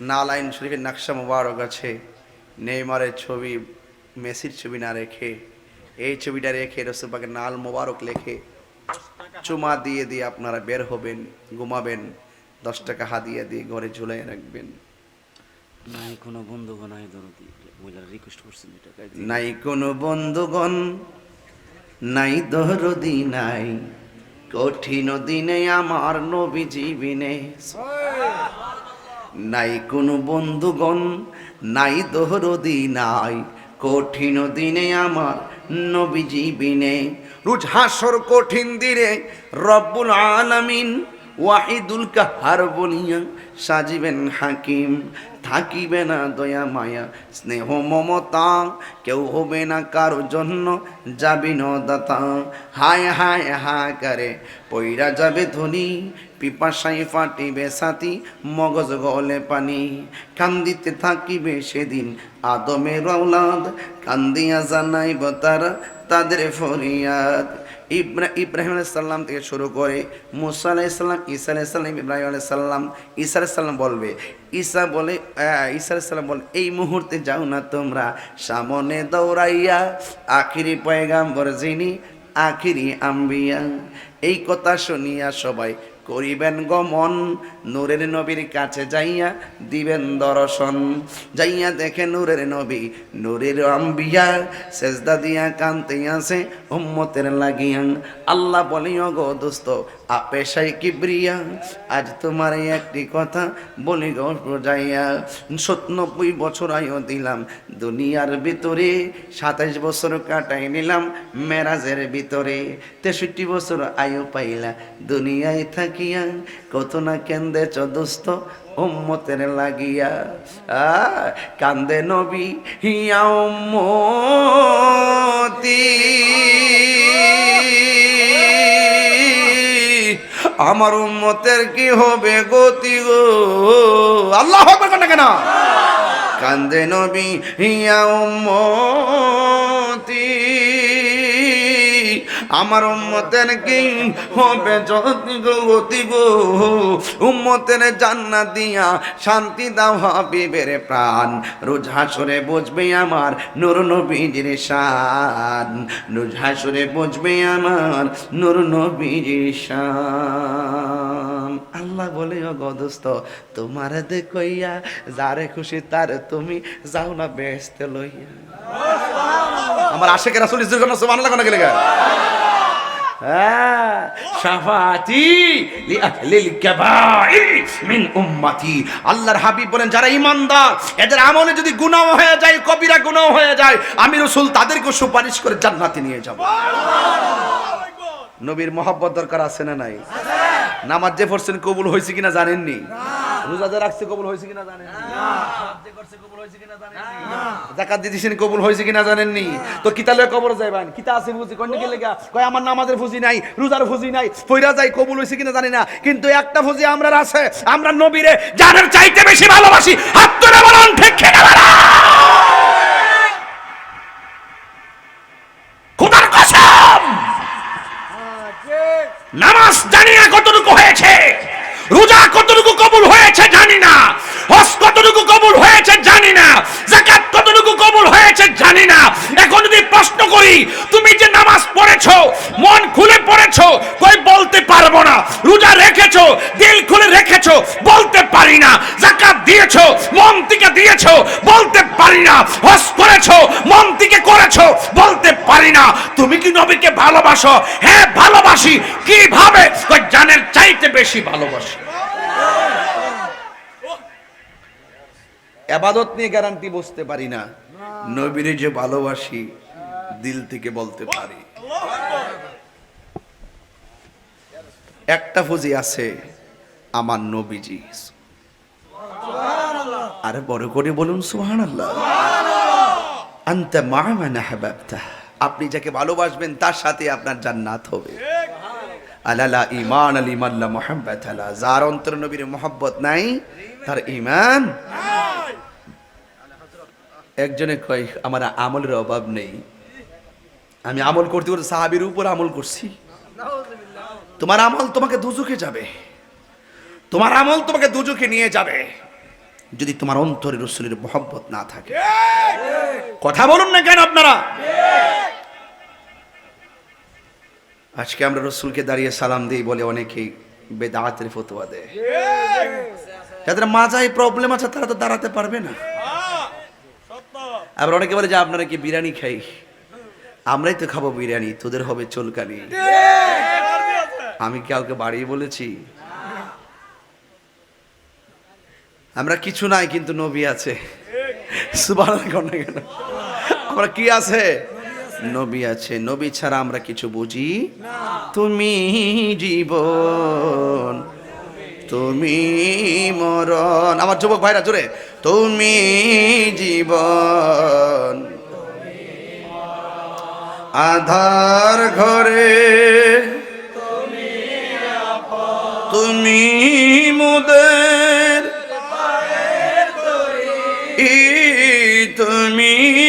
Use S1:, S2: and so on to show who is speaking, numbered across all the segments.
S1: নালাইন শরীফের নাকশা মোবারক আছে। নেইমারের ছবি মেসির ছবি না রেখে এই ছবিটা রেখে রসুলপাকে নাল মোবারক লেখে চুমা দিয়ে দিয়ে আপনারা বের হবেন ঘুমাবেন দশ টাকা হাদিয়া দিয়ে ঘরে ঝুলাই রাখবেন।
S2: নাই কোনো বন্ধুগণ নাই দরদি মহিলারা রিকোয়েস্ট করছেন এটা
S1: নাই কোনো বন্ধুগণ নাই দরদি নাই কঠিন দিনে আমার নবী জীবিনে নাই কোনো বন্ধুগণ, নাই দোহরদি নাই। কঠিন দিনে আমার নবীজীবিনে রুজ হাসর কঠিন দিনে রব্বুল আলামিন ওয়াহিদুল কাহার বলিয়া সাজিবেন হাকিম। থাকিবে না দয়া মায়া। স্নেহ, মমতা, কেউ হবে না কারও জন্য যাবি দাতা হায় হায় হা করে পইরা যাবে ধনী পিপাসাই ফাটিবে সাথী, মগজ গলে পানি। কান্দিতে থাকিবে সেদিন আদমের রৌলাদ কান্দিয়া জানাইব তারা তাদের ফরিয়াদ। ইব্রা ইব্রাহিম আলাইসাল্লাম থেকে শুরু করে মুসা আলাইসাল্লাম ঈসা আলাইসাল্লাম ইব্রাহিম আলাইসাল্লাম ঈসা আলাইসাল্লাম বলবে। ঈসা বলে ঈসা আলাইসাল্লাম বলে, এই মুহূর্তে যাও না তোমরা। সামনে দৌড়াইয়া আখিরি পয়গাম্বর যিনি, আখিরি আম্বিয়া। এই কথা শুনিয়া সবাই করিবেন গমন, নূরের নবীর কাছে যাইয়া দিবেন দর্শন। যাইয়া দেখে নূরের নবী, নূরের আম্বিয়া, সেজদা দিয়া কান্তে আছে উম্মতের লাগিয়া। আল্লাহ বলি গো দোস্ত আপেশাই কিবরিয়া, আজ তোমার একটি কথা বলি গো যাইয়া। সত্নব্বই বছর আয়ু দিলাম, দুনিয়ার ভিতরে সাতাইশ বছর কাটাই নিলাম, মেরাজের ভিতরে। তেষট্টি বছর আয়ু পাইলা, দুনিয়ায় থাকিয়া কত না কেন্দ্রে চদস্ত উম্মতের লাগিয়া। কান্দে নবী হিয়া উম্মতি। আমার উম্মতের কি হবে গতি গো? আল্লাহ হবে কেন কেন? কান্দে নবী হিয়া উম্মতি। আমার উম্মতের কি হবে গো গতি গো? উম্মতের জান্নাত দিয়া শান্তি দাও হাবিবের প্রাণ। রোজ হাসরে বুঝবে আমার নূর নবীজির শান। রোজ হাসরে বুঝবে আমার নূর নবীজির শান। আল্লাহ বলে, ও গদস্ত তোমার দেখইয়া যারে খুশি তার তুমি যাও না বেহেস্তে লইয়া। আমার আশেকের আসলে সুবহানাল্লাহ কোন গেলে হ্যাঁ শাফাতি লিআহলিল কাবাইর মিন উম্মতি আল্লাহর হাবিব বলেন যারা ঈমানদার এদের আমলে যদি গুনাহ হয়ে যায় কবিরা গুনাহ হয়ে যায় আমি রাসূল তাদেরকে সুপারিশ করে জান্নাতে নিয়ে যাব। নবীর মহব্বত দরকার আছে না নাই? নামাজ যে পড়ছেন কবুল হয়েছে কিনা জানেননি? রোজা যে রাখছে কবুল হয়েছে কিনা জানেননি? হজ যে কবুল হয়েছে কিনা জানেননি? জাকাত দিয়ে দিছেন কবুল হয়েছে কিনা জানেননি? তো কিতা কবর যাইবান কিতা আছে বুঝি? কোন দিকে লেগা? কয় আমার নামাজের ফুজি নাই রোজার ফুজি নাই ফইরা যাই কবুল হয়েছে কিনা জানি না। কিন্তু একটা ফুজি আমরা আছে আমরা নবীরে জানের চাইতে বেশি ভালোবাসি হাত ধরে বলুন ঠিক কিনা খোদার কসম! নামাজ জানি না কতটুকু হয়েছে? রোজা কতটুকু কবুল হয়েছে জানি না। হজ কতটুকু কবুল হয়েছে জানি না। জাকাত কতটুকু কবুল হয়েছে জানি না। এখন যদি প্রশ্ন করি, তুমি যে নামাজ পড়েছো, মন খুলে পড়েছো, কই বলতে পারব না। রোজা রেখেছো, দিল খুলে রেখেছো, বলতে পারি না। জাকাত দিয়েছ, মন থেকে দিয়েছ, বলতে পারি না। হজ করেছ, মন থেকে করেছ, বলতে পারি না। তুমি কি নবীকে ভালোবাসো? হ্যাঁ ভালোবাসি। কীভাবে? জানের চাইতে বেশি ভালোবাসি। আবাদত নিয়ে গ্যারান্টি বসতে পারি না। নবীরে যে ভালোবাসি, দিল থেকে বলতে পারি। একটা ফুজি আছে, আমার নবীজি। আরে বড় করে বলুন সুহান আল্লাহ আন্তা মামানা হাবাবতা আপনি যাকে ভালোবাসবেন, তার সাথে আপনার জান্নাত হবে। আলালা ইমান আল ইমাল্লা মোহাম্মদ আলা। যার অন্তর নবীর মোহাব্বত নাই তার ইমান একজনে কয় আমার আমলের অভাব নেই। আমি আমল করতে করতে সাহাবির উপর আমল করছি। তোমার আমল তোমাকে দুজুকে যাবে। তোমার আমল তোমাকে দুজুকে নিয়ে যাবে। যদি তোমার অন্তরে রসুলের মহব্বত না থাকে। কথা বলুন না কেন আপনারা? আজকে আমরা রসুলকে দাঁড়িয়ে সালাম দিই বলে অনেকেই বেদাতের ফতোয়া দেয়। যাদের মাজায় প্রবলেম আছে, তারা তো দাঁড়াতে পারবে না। আবার অনেকে বলে যে, আপনারা কি বিরিয়ানি খাই? আমরাই তো খাব বিরিয়ানি, তোদের হবে চুলকানি। আমি কাউকে বাড়িয়ে বলেছি। আমরা কিছু নাই, কিন্তু নবী আছে। সুবাহ আমরা কি আছে? নবী আছে, নবী ছাড়া আমরা কিছু বুঝি? তুমি জীবন, তুমি মরণ। আমার যুবক ভাইরা, জোরে। তুমি জীবন, আধার ঘরে। তুমি মুদের তুমি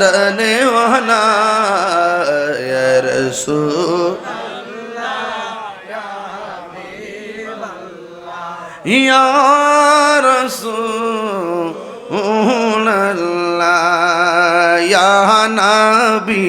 S1: তরনে ওয়ানা রসূল ইয়া রাসূলুল্লাহ ইয়া নবী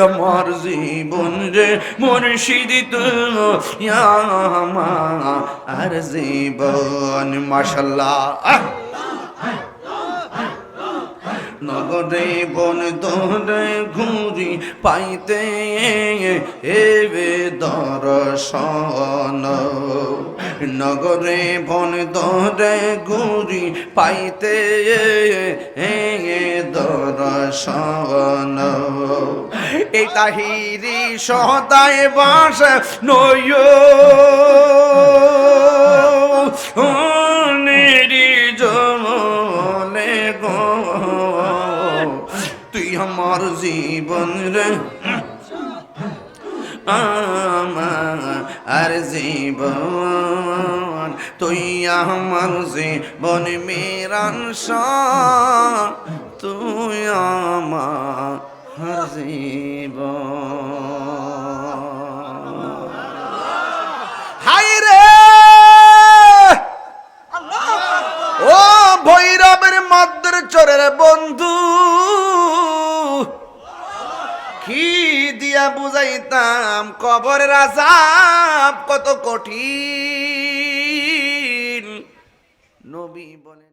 S1: আমার জীবন রে, মুর্শিদ তুই আমার জীবন, মাশাল্লাহ! নগরে বন দরে ঘুরি পাইতে, এবে দর্শন নগরে বন দরে ঘুরি পাইতে এ দর্শন। এই তাহিরি সদায় বাস নয়। আমার জীবন রে। আমার জীবন তুই আমার জীবন মেরান তুই আমার ও ভৈরবের মদ্রের চোরের বন্ধু কি দিয়া বুঝাইতাম কবরের আজাব কত কঠিন। নবী বলে